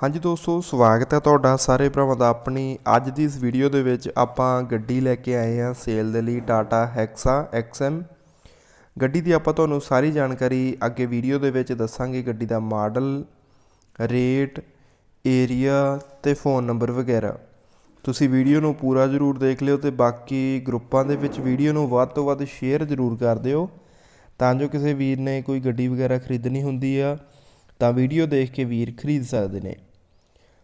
ਹਾਂਜੀ ਦੋਸਤੋ, ਸਵਾਗਤ ਹੈ ਤੁਹਾਡਾ ਸਾਰੇ ਭਰਾਵਾਂ ਦਾ ਆਪਣੀ ਅੱਜ ਦੀ ਇਸ ਵੀਡੀਓ ਦੇ ਵਿੱਚ ਆਪਾਂ ਗੱਡੀ ਲੈ ਕੇ ਆਏ ਹਾਂ ਸੇਲ ਦੇ ਲਈ ਟਾਟਾ ਹੈਕਸਾ XM ਗੱਡੀ ਦੀ ਆਪਾਂ ਤੁਹਾਨੂੰ ਸਾਰੀ ਜਾਣਕਾਰੀ ਅੱਗੇ ਵੀਡੀਓ ਦੇ ਵਿੱਚ ਦੱਸਾਂਗੇ, ਗੱਡੀ ਦਾ ਮਾਡਲ ਰੇਟ ਏਰੀਆ ਤੇ ਫੋਨ ਨੰਬਰ ਵਗੈਰਾ। ਤੁਸੀਂ ਵੀਡੀਓ ਨੂੰ ਪੂਰਾ ਜ਼ਰੂਰ ਦੇਖ ਲਿਓ ਤੇ ਬਾਕੀ ਗਰੁੱਪਾਂ ਦੇ ਵਿੱਚ ਵੀਡੀਓ ਨੂੰ ਵੱਧ ਤੋਂ ਵੱਧ ਸ਼ੇਅਰ ਜ਼ਰੂਰ ਕਰ ਦਿਓ। ਤਾਂ ਜੋ ਕਿਸੇ ਵੀਰ ਨੇ ਕੋਈ ਗੱਡੀ ਵਗੈਰਾ ਖਰੀਦਣੀ ਹੁੰਦੀ ਆ, ਤਾਂ ਵੀਡੀਓ ਦੇਖ ਕੇ ਵੀਰ ਖਰੀਦ ਸਕਦੇ ਨੇ।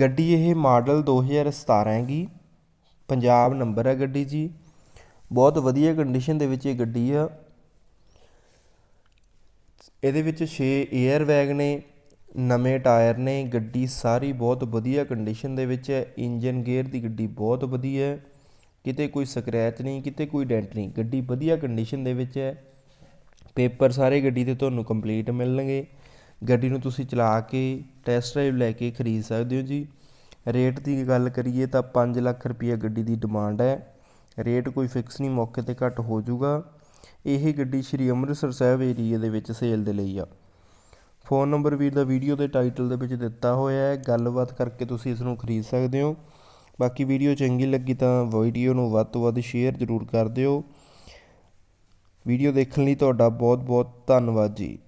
ਗੱਡੀ ਇਹ ਮਾਡਲ 2017 ਹੈਗੀ। ਪੰਜਾਬ ਨੰਬਰ ਹੈ ਗੱਡੀ ਜੀ। ਬਹੁਤ ਵਧੀਆ ਕੰਡੀਸ਼ਨ ਦੇ ਵਿੱਚ ਇਹ ਗੱਡੀ ਆ। ਇਹਦੇ ਵਿੱਚ 6 에ਅਰ ਬੈਗ ਨੇ, ਨਵੇਂ ਟਾਇਰ ਨੇ, ਗੱਡੀ ਸਾਰੀ ਬਹੁਤ ਵਧੀਆ ਕੰਡੀਸ਼ਨ ਦੇ ਵਿੱਚ ਹੈ। ਇੰਜਨ ਗੇਅਰ ਦੀ ਗੱਡੀ ਬਹੁਤ ਵਧੀਆ ਹੈ। ਕਿਤੇ ਕੋਈ ਸਕ੍ਰੈਚ ਨਹੀਂ, ਕਿਤੇ ਕੋਈ ਡੈਂਟ ਨਹੀਂ। ਗੱਡੀ ਵਧੀਆ ਕੰਡੀਸ਼ਨ ਦੇ ਵਿੱਚ ਹੈ। ਪੇਪਰ ਸਾਰੇ ਗੱਡੀ ਦੇ ਤੁਹਾਨੂੰ ਕੰਪਲੀਟ ਮਿਲਣਗੇ। ਗੱਡੀ ਨੂੰ ਤੁਸੀਂ ਚਲਾ ਕੇ ਟੈਸਟ ਡਰਾਈਵ ਲੈ ਕੇ ਖਰੀਦ ਸਕਦੇ ਹੋ ਜੀ। ਰੇਟ ਦੀ ਗੱਲ ਕਰੀਏ ਤਾਂ 5 ਲੱਖ ਰੁਪਏ ਗੱਡੀ ਦੀ ਡਿਮਾਂਡ ਹੈ। ਰੇਟ ਕੋਈ ਫਿਕਸ ਨਹੀਂ, ਮੌਕੇ ਤੇ ਘੱਟ ਹੋ ਜਾਊਗਾ। ਇਹ ਗੱਡੀ ਸ਼੍ਰੀ ਅੰਮ੍ਰਿਤਸਰ ਸਾਹਿਬ ਏਰੀਆ ਦੇ ਵਿੱਚ ਸੇਲ ਦੇ ਲਈ ਆ। ਫੋਨ ਨੰਬਰ ਵੀਰ ਦਾ ਵੀਡੀਓ ਦੇ ਟਾਈਟਲ ਦੇ ਵਿੱਚ ਦਿੱਤਾ ਹੋਇਆ ਹੈ। ਗੱਲਬਾਤ ਕਰਕੇ ਤੁਸੀਂ ਇਸ ਨੂੰ ਖਰੀਦ ਸਕਦੇ ਹੋ। ਬਾਕੀ ਵੀਡੀਓ ਚੰਗੀ ਲੱਗੀ ਤਾਂ ਵੀਡੀਓ ਨੂੰ ਵੱਧ ਤੋਂ ਵੱਧ ਸ਼ੇਅਰ ਜ਼ਰੂਰ ਕਰ ਦਿਓ। ਵੀਡੀਓ ਦੇਖਣ ਲਈ ਤੁਹਾਡਾ ਬਹੁਤ ਬਹੁਤ ਧੰਨਵਾਦ ਜੀ।